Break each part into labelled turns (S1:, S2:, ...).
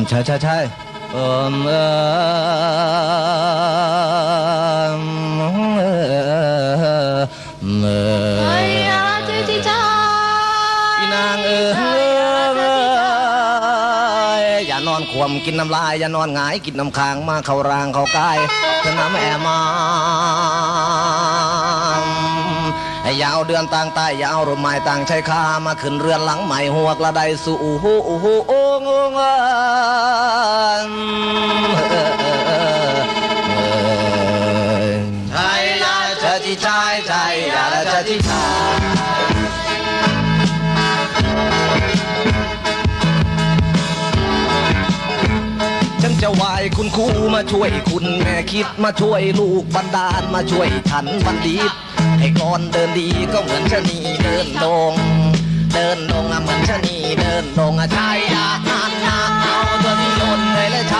S1: มใช่ใช่ใช่เอมเอมเอมเอ
S2: ไอ้ยาเจจิจ้า
S1: อีนางเอออย่านอนขวมกินน้ำลาย อย่านอนหงายกินน้ำค้างมาเข้ารางเข้ากายเธอน้ำแอมา ให้ยาเดือนต่างใต้อยาเอาร่มไม้ต่างชายคามาขึ้นเรือนหลังใหม่หัวกระไดสู่หูหูโอ้งงใช่ละเธอที่ใช่ใช่ละเธอที่ใช่ คุณครูมาช่วยคุณแม่คิดมาช่วยลูกบันดาลมาช่วยฉันบันดีตให้ก่อนเดินดีก็เหมือนชะนีเดินดง เดินดงอะเหมือนชะนีเดินดงอะใช่ยาอันนาเอาตัวนิยนเลยละชา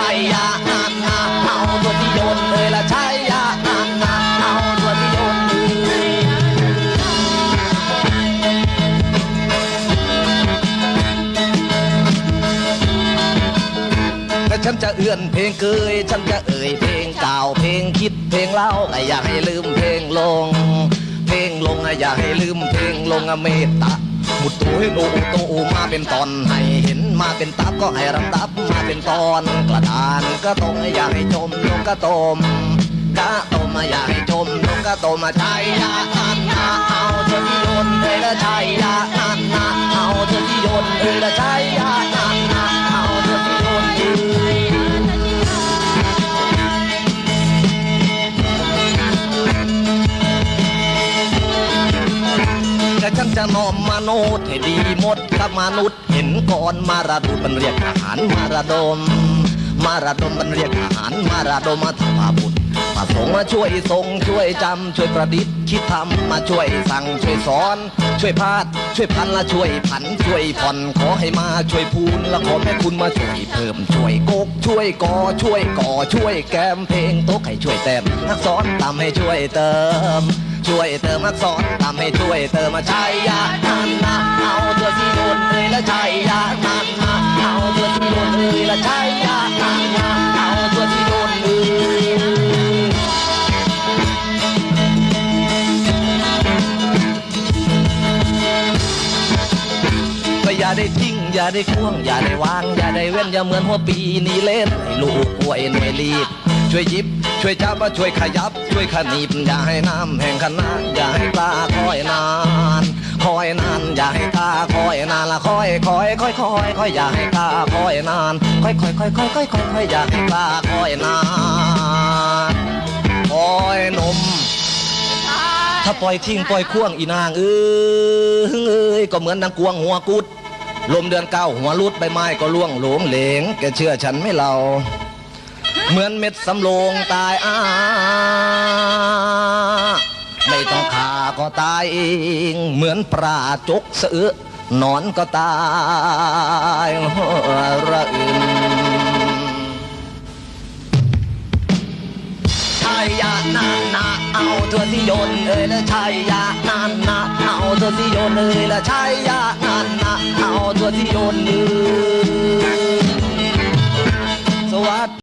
S1: ฉันจะเอื้อนเพลงเกยฉันจะเอ่ยเพลงเก่าเพลงคิดเพลงเล่าแต่อยากให้ลืมเพลงลง เพลงลงอะอยากให้ลืมเพลงลงอะเมตตามุดตัวให้ดูตูมาเป็นตอนให้เห็นมาเป็นตับก็ให้รำดับมาเป็นตอนกระดานก็ตรงอยากให้จมลงก็ตมกะตมอยากให้จมลงก็ตมมาใช่ยาอันนาเอาเธอที่โยนเลยละใช่ยาอันนาเอาเธอที่โยนเลยละใช่ยา จะน้อมมโนดให้ดีหมดกับมนุษย์เห็นก่อนมาราดูมันเรียกอาหารมาราดม มาราดมมันเรียกอาหารมาราดมมาถวาบุตรมาส่งมาช่วยทรงช่วยจำช่วยประดิษฐ์คิดทำมาช่วยสั่งช่วยสอน ช่วยพาดช่วยพันละช่วยผันช่วยผ่อนขอให้มาช่วยพูนและขอแม่คุณมาช่วยเพิ่มช่วยกกช่วยกอช่วยก่อช่วยแกมเพลงโต๊ะให้ช่วยแต้มนักสอนทำให้ช่วยเติม ช่วยเติมอักษรทำให้ช่วยเติมมาใช้ยานันนะเอาตัวที่โดนเอ่ยและใช้ยานันนะเอาตัวที่โดนเอ่ยและใช้ยานันนะเอาตัวที่โดนเอ่ยอย่าได้ทิ้งอย่าได้ควงอย่าได้วางอย่าได้เว้นอย่าเหมือนหัวปีนี่เล่นให้ลูกป่วยหน่วยรีบช่วยยิบ ช่วยจับมาช่วยขยับ ช่วยขนีบอย่าให้น้ำแห่งขนานอย่าให้ปลาคอยนานคอยนานอย่าให้ตาคอยนานละคอยคอยคอยคอยคอยอย่าให้ตาคอยนานคอยคอยคอยคอยคอยคอยคอยอย่าให้ตาคอยนานคอยนมถ้าปล่อยทิ้งปล่อยควงอีนางเอ้ยเอ้ยก็เหมือนนางกวงหัวกุดลมเดือนเก้าหัวรุดใบไม้ก็ล่วงหลงเหลงแกเชื่อฉันไม่เรา เหมือนเม็ดสำโรงตายอ้าไม่ต้องฆ่าก็ตายเอง เหมือนปลาจกเสือนอนก็ตายระอื่นชายยานานาเอาตัวที่โยนเอ้ยละชายยานานาเอาตัวที่โยนเอ้ยละชายยานานาเอาตัวที่โยนเอ้ยสวัสดี